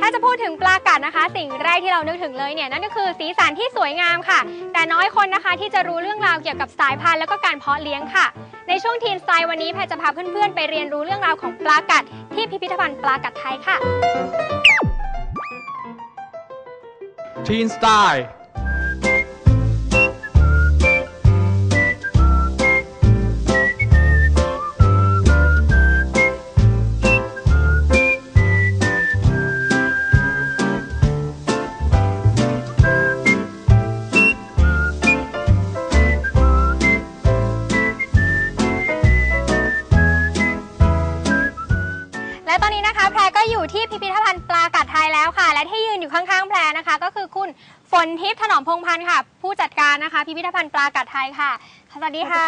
ถ้าจะพูดถึงปลากัดนะคะ สิ่งแรกที่เรานึกถึงเลยเนี่ยนั่นก็คือสีสันที่สวยงามค่ะ แต่น้อยคนนะคะที่จะรู้เรื่องราวเกี่ยวกับสายพันธุ์แล้วก็การเพาะเลี้ยงค่ะ ในช่วงทีนสไตล์วันนี้แพรจะพาเพื่อนๆ ไปเรียนรู้เรื่องราวของปลากัด ที่พิพิธภัณฑ์ปลากัดไทยค่ะ Teen Style ที่พิพิธภัณฑ์ปลากัดไทยแล้วค่ะ และที่ยืนอยู่ข้างๆแพรนะคะ ก็คือคุณฝนทิพย์ถนอมพงษ์พันธ์ค่ะ ผู้จัดการนะคะ พิพิธภัณฑ์ปลากัดไทยค่ะสวัสดีค่ะ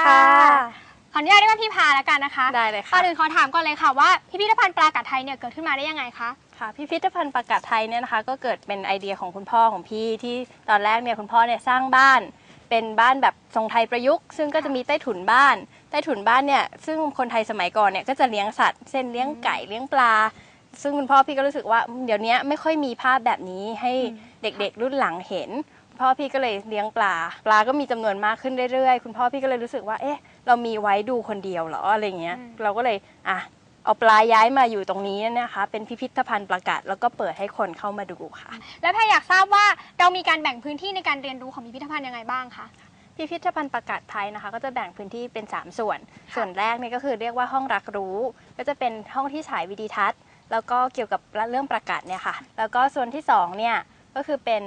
ขออนุญาตเรียกว่าพี่พาแล้วกันนะคะได้เลยก่ค่ะอนอื่นขอถามก่อนเลยค่ะว่าพิพิธภัณฑ์ปลากัดไทยเนี่ยเกิดขึ้นมาได้ยังไงคะค่ะพิพิธภัณฑ์ประกาศไทยเนี่ยนะคะ ก็เกิดเป็นไอเดียของคุณพ่อของพี่ที่ตอนแรกเนี่ยคุณพ่อเนี่ยสร้างบ้านเป็นบ้านแบบทรงไทยประยุกต์ ซึ่งก็จะมีใต้ถุนบ้าน ใต้ถุนบ้านเนี่ยซึ่งคนไทยสมัยก่อนเนี่ยก็จะเลี้ยงสัตว์เช่นเลี้ยงไก่เลี้ยงปลา ซึ่งคุณพ่อพี่ก็รู้สึกว่าเดี๋ยวนี้ไม่ค่อยมีภาพแบบนี้ให้เด็กๆ รุ่นหลังเห็น พ่อพี่ก็เลยเลี้ยงปลา ปลาก็มีจำนวนมากขึ้นเรื่อยๆ คุณพ่อพี่ก็เลยรู้สึกว่า เอ๊ะ เรามีไว้ดูคนเดียวเหรออะไรเงี้ยอืมเราก็เลยอะเอาปลาย้ายมาอยู่ตรงนี้นะคะ เป็นพิพิธภัณฑ์ประกาศ แล้วก็เปิดให้คนเข้ามาดูค่ะ แล้วแพรอยากทราบว่าเรามีการแบ่งพื้นที่ในการเรียนรู้ของพิพิธภัณฑ์ยังไงบ้างคะพิพิธภัณฑ์ประกาศไทยนะคะ ก็จะแบ่งพื้นที่เป็น 3 ส่วน ส่วนแรกเนี่ยก็คือเรียกว่าห้องรักรู้ ก็จะเป็นห้องที่ฉายวิดีทัศน์ แล้วก็เกี่ยวกับเรื่องประกาศเนี่ยค่ะ แล้วก็ส่วนที่2เนี่ยก็คือเป็น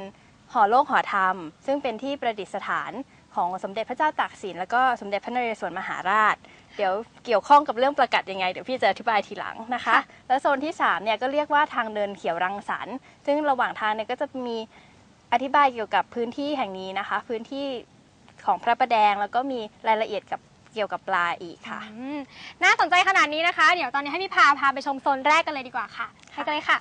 หอโลกหอธรรม ซึ่งเป็นที่ประดิษฐานของสมเด็จพระเจ้าตากสินแล้วก็สมเด็จพระนเรศวรมหาราช เดี๋ยวเกี่ยวข้องกับเรื่องประกาศยังไงเดี๋ยวพี่จะอธิบายทีหลังนะคะ แล้วโซนที่3เนี่ยก็เรียกว่าทางเดินเขียวรังสรรค์ซึ่งระหว่างทางเนี่ยก็จะมีอธิบายเกี่ยวกับพื้นที่แห่งนี้นะคะ พื้นที่ของพระประแดงแล้วก็มีรายละเอียดกับ เกี่ยวกับปลาอีกค่ะ อืมน่าสนใจขนาดนี้นะคะ เดี๋ยวตอนนี้ให้พี่พาพาไปชมโซนแรกกันเลยดีกว่าค่ะไปกันเลยค่ะ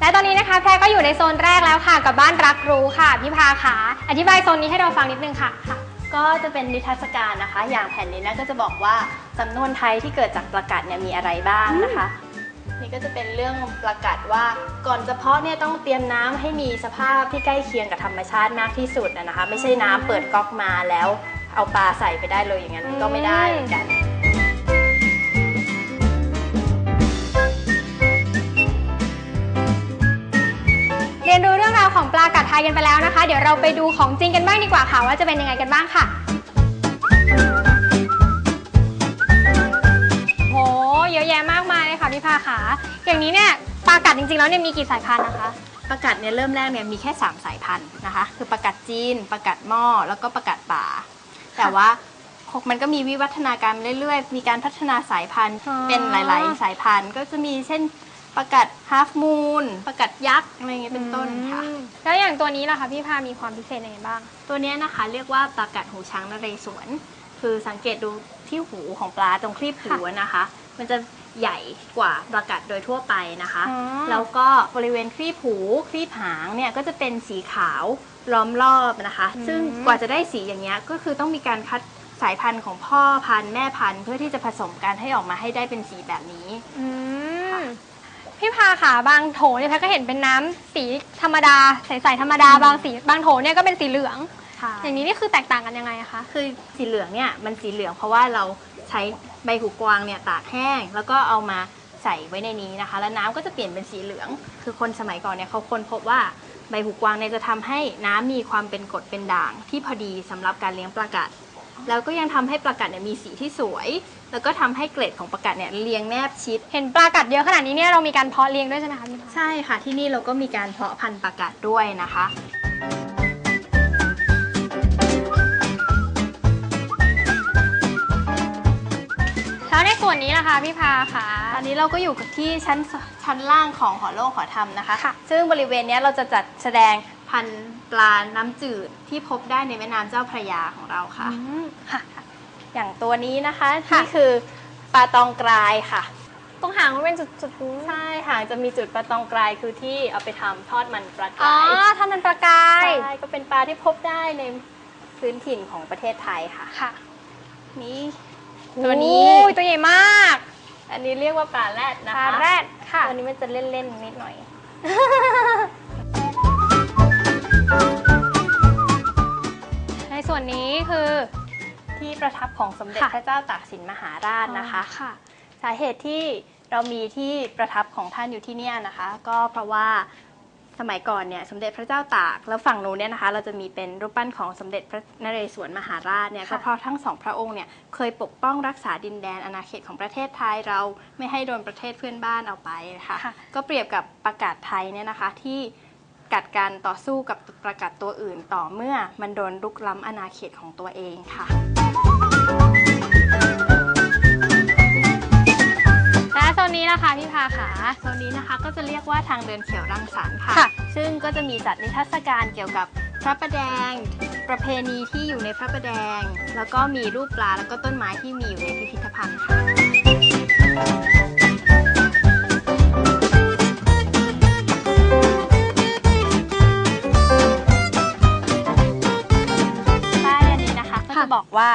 และตอนนี้นะคะแพรก็อยู่ในโซนแรกแล้วค่ะ กับบ้านรักรู้ค่ะ พี่พาค่ะอธิบายโซนนี้ให้เราฟังนิดนึงค่ะค่ะ ก็จะเป็นนิทรรศการนะคะ อย่างแผ่นนี้นะก็จะบอกว่าสำนวนไทยที่เกิดจากประกาศเนี่ยมีอะไรบ้างนะคะ นี่ก็จะเป็นเรื่องประกาศว่าก่อนจะเพาะเนี่ยต้องเตรียมน้ำให้มีสภาพที่ใกล้เคียงกับธรรมชาติมากที่สุดนะคะ ไม่ใช่น้ำเปิดก๊อกมาแล้วเอาปลาใส่ไปได้เลยอย่างนั้นก็ไม่ได้เหมือนกันาวของปลากัดไทยกันไปแล้วนะคะ เดี๋ยวเราไปดูของจริงกันบ้างดีกว่าค่ะ ว่าจะเป็นยังไงกันบ้างค่ะ โห เยอะแยะมากมายเลยค่ะพี่พาขาอย่างนี้เนี่ยปลากัดจริงๆแล้วเนี่ยมีกี่สายพันธุ์นะคะ ประกาศเนี่ยเริ่มแรกเนี่ยมีแค่ 3 สายพันธุ์นะคะ คือประกาศจีน ประกาศหม้อ แล้วก็ประกาศป่า แต่ว่ามันก็มีวิวัฒนาการเรื่อยๆ มีการพัฒนาสายพันธุ์อ๋อเป็นหลาย ๆ สายพันธุ์ ก็จะมีเช่น ประกาศฮาฟมูนประกาศยักษ์อะไรอย่างเงี้ยเป็นต้นค่ะ อืมแล้วอย่างตัวนี้ล่ะคะพี่พามีความพิเศษยังไงบ้าง ตัวเนี้ยนะคะเรียกว่าประกาศหูช้างนเรศวรคือสังเกตดูที่หูของปลาตรงครีบหูอะนะคะ มันจะใหญ่กว่าประกาศโดยทั่วไปนะคะ อ๋อ แล้วก็บริเวณครีบหูครีบหางเนี่ยก็จะเป็นสีขาวล้อมรอบนะคะ ซึ่งกว่าจะได้สีอย่างเงี้ยก็คือต้องมีการคัดสายพันธุ์ของพ่อพันธุ์แม่พันธุ์เพื่อที่จะผสมกันให้ออกมาให้ได้เป็นสีแบบนี้ อืม พี่พาขาบางโถเนี่ยแพรก็เห็นเป็นน้ำสีธรรมดาใสๆธรรมดาบางสีบางโถเนี่ยก็เป็นสีเหลืองอย่างนี้นี่คือแตกต่างกันยังไงอะคะ คือสีเหลืองเนี่ยมันสีเหลืองเพราะว่าเราใช้ใบหูกวางเนี่ยตากแห้ง แล้วก็เอามาใส่ไว้ในนี้นะคะ แล้วน้ำก็จะเปลี่ยนเป็นสีเหลือง คือคนสมัยก่อนเนี่ยเขาค้นพบว่าใบหูกวางเนี่ยจะทำให้น้ำมีความเป็นกรดเป็นด่างที่พอดีสำหรับการเลี้ยงปลากัด แล้วก็ยังทำให้ปลากัดเนี่ยมีสีที่สวย แล้วก็ทำให้เกล็ดของปลากัดเนี่ยเรียงแนบชิด เห็นปลากัดเยอะขนาดนี้เนี่ยเรามีการเพาะเลี้ยงด้วยใช่ไหมคะพี่พาใช่ค่ะที่นี่เราก็มีการเพาะพันธุ์ปลากัดด้วยนะคะ แล้วในส่วนนี้ล่ะคะพี่พาขาตอนนี้เราก็อยู่กับที่ชั้นชั้นล่างของหอโลกหอธรรมนะคะ ค่ะ ซึ่งบริเวณเนี้ยเราจะจัดแสดงพันธุ์ปลาน้ำจืดที่พบได้ในแม่น้ำเจ้าพระยาของเราค่ะ อืมค่ะ อย่างตัวนี้นะคะค่ะ นี่คือปลาตองกรายค่ะ ตรงหางมันเป็นจุดจุดๆนู้นใช่หางจะมีจุดประตองกลายคือที่เอาไปทำทอดมันปลาอ๋อกายทำมันประกายใช่ก็เป็นปลาที่พบได้ในพื้นถิ่นของประเทศไทยค่ะ ค่ะนี่ตัวนี้ โอ้ยตัวใหญ่มากอันนี้เรียกว่าปลาแรดปนะลาคะแรดค่ะ ตัวนี้มันจะเล่นๆนิดหน่อย ในส่วนนี้คือ ที่ประทับของสมเด็จค่ะพระเจ้าตากสินมหาราชนะคะค่ะ สาเหตุที่เรามีที่ประทับของท่านอยู่ที่เนี่ยนะคะ ก็เพราะว่าสมัยก่อนเนี่ยสมเด็จพระเจ้าตากแล้วฝั่งนู้นเนี่ยนะคะ เราจะมีเป็นรูปปั้นของสมเด็จพระนเรศวรมหาราชเนี่ยค่ะก็เพราะทั้งสองพระองค์เนี่ยเคยปกป้องรักษาดินแดนอาณาเขตของประเทศไทยเราไม่ให้โดนประเทศเพื่อนบ้านเอาไปค่ะค่ะก็เปรียบกับประกาศไทยเนี่ยนะคะที่กัดการต่อสู้กับประกาศตัวอื่น ต่อเมื่อมันโดนลุกล้ำอาณาเขตของตัวเองค่ะ และโซนนี้นะคะพี่พาขาโซนนี้นะคะก็จะเรียกว่าทางเดินเขียวรังสรรค์ค่ะ ค่ะ ซึ่งก็จะมีจัดนิทรรศการเกี่ยวกับพระประแดง ประเพณีที่อยู่ในพระประแดง แล้วก็มีรูปปลาแล้วก็ต้นไม้ที่มีอยู่ในพิพิธภัณฑ์ค่ะ ว่า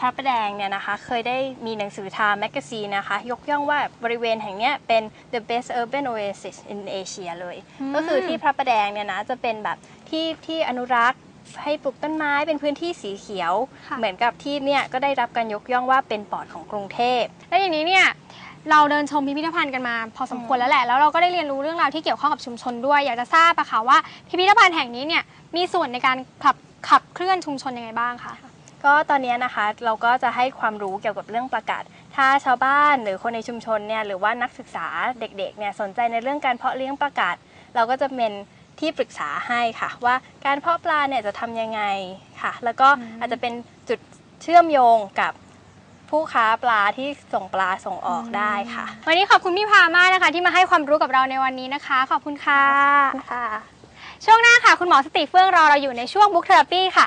พระประแดงเนี่ยนะคะเคยได้มีหนังสือ Time Magazine นะคะ ยกย่องว่าบริเวณแห่งเนี้ยเป็น the best urban oasis in Asia เลยอืมก็คือที่พระประแดงเนี่ยนะจะเป็นแบบที่ที่อนุรักษ์ให้ปลูกต้นไม้เป็นพื้นที่สีเขียวค่ะเหมือนกับที่เนี่ยก็ได้รับการยกย่องว่าเป็นปอดของกรุงเทพ แล้วอย่างนี้เนี่ยเราเดินชมพิพิธภัณฑ์กันมา พอสมควรแล้วแหละ แล้วเราก็ได้เรียนรู้เรื่องราวที่เกี่ยวข้องกับชุมชนด้วย อยากจะทราบอะค่ะว่าพิพิธภัณฑ์แห่งนี้เนี่ยมีส่วนในการขับขับเคลื่อนชุมชนยังไงบ้างคะ ก็ตอนนี้นะคะเราก็จะให้ความรู้เกี่ยวกับเรื่องประกาศ ถ้าชาวบ้านหรือคนในชุมชนเนี่ยหรือว่านักศึกษาเด็กๆเนี่ยสนใจในเรื่องการเพาะเลี้ยงประกาศ เราก็จะเป็นที่ปรึกษาให้ค่ะ ว่าการเพาะปลาเนี่ยจะทำยังไงค่ะ แล้วก็อืมอาจจะเป็นจุดเชื่อมโยงกับผู้ค้าปลาที่ส่งปลาส่งออกได้ค่ะ วันนี้ขอบคุณพี่พามากนะคะ ที่มาให้ความรู้กับเราในวันนี้นะคะ ขอบคุณค่ะค่ะช่วงหน้าค่ะ คุณหมอสติเฟื่องรอเราอยู่ในช่วงบุ๊กเทอราปีค่ะ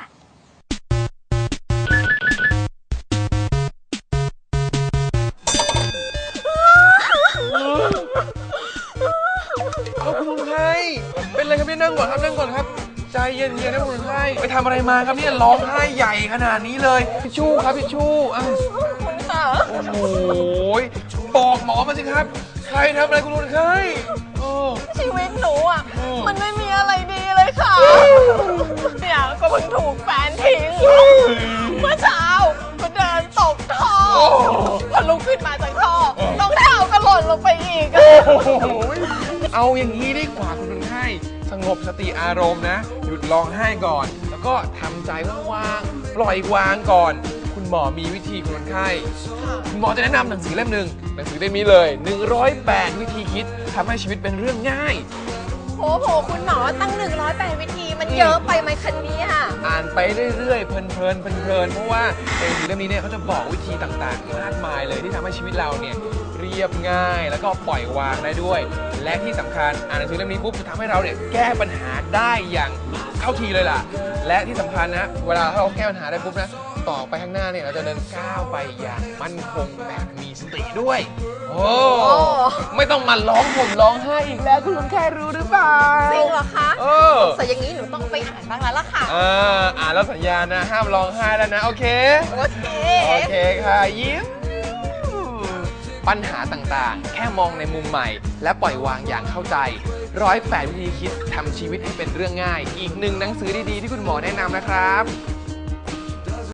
นอะไรครับเนี่ยนั่งก่อนครับนั่งก่อนครับ ใจเย็นๆนะคุณลุงไทยไปทำอะไรมาครับเนี่ยร้องไห้ใหญ่ขนาดนี้เลยพี่ชู่ครับพี่ชู่อ้าวโอ้โหบอกหมอมาสิครับ ใครทำอะไรคุณลุงไทยโอ้ ชีวิตหนูอะ อืม มันไม่มีอะไรดีเลยค่ะ เนี่ยก็เพิ่งถูกแฟนทิ้ง เมื่อเช้าก็เดินตกท่อโอ้พอลุกขึ้นมาจากท่อรองเท้าก็หล่นลงไปอีกอะโอ้โหเอาอย่างนี้ดีกว่าคุณลุงไทย สงบสติอารมณ์นะ หยุดร้องไห้ก่อน แล้วก็ทำใจว่างๆปล่อยวางก่อน คุณหมอมีวิธีคุณคนไข้ คุณหมอจะแนะนำหนังสือเล่มหนึ่งหนังสือเล่มนี้เลย 108 วิธีคิดทำให้ชีวิตเป็นเรื่องง่าย โอ้โห คุณหมอตั้ง108วิธีมันเยอะไปไหมคะเนี่ยอ่านไปเรื่อยๆ เพลินๆเพลินๆเพราะว่าในหนังสือเล่มนี้เนี่ยเขาจะบอกวิธีต่างๆ มากมายเลยที่ทำให้ชีวิตเราเนี่ยเรียบง่ายแล้วก็ปล่อยวางได้ด้วย และที่สำคัญอ่านหนังสือเล่มนี้ปุ๊บจะทำให้เราเนี่ยแก้ปัญหาได้อย่างเข้าทีเลยล่ะ และที่สำคัญนะเวลาเราแก้ปัญหาได้ปุ๊บนะต่อไปข้างหน้าเนี่ยเราจะเดินก้าวไปอย่างมั่นคงแบบมีสติด้วย โอ้ไม่ต้องมาร้องห่มร้องไห้อีกแล้วคุณลุงแค่รู้หรือเปล่าจริงเหรอคะเออแต่อย่างนี้หนูต้องไปอ่านบ้างแล้วล่ะค่ะอ่าอ่านแล้วสัญญานะ ห้ามร้องไห้แล้วนะ โอเค โอเค โอเคค่ะ ยิ้ม ปัญหาต่างๆ แค่มองในมุมใหม่ และปล่อยวางอย่างเข้าใจร้อยแปดวิธีคิดทำชีวิตให้เป็นเรื่องง่าย อีกหนึ่งหนังสือดีๆที่คุณหมอแนะนำนะครับ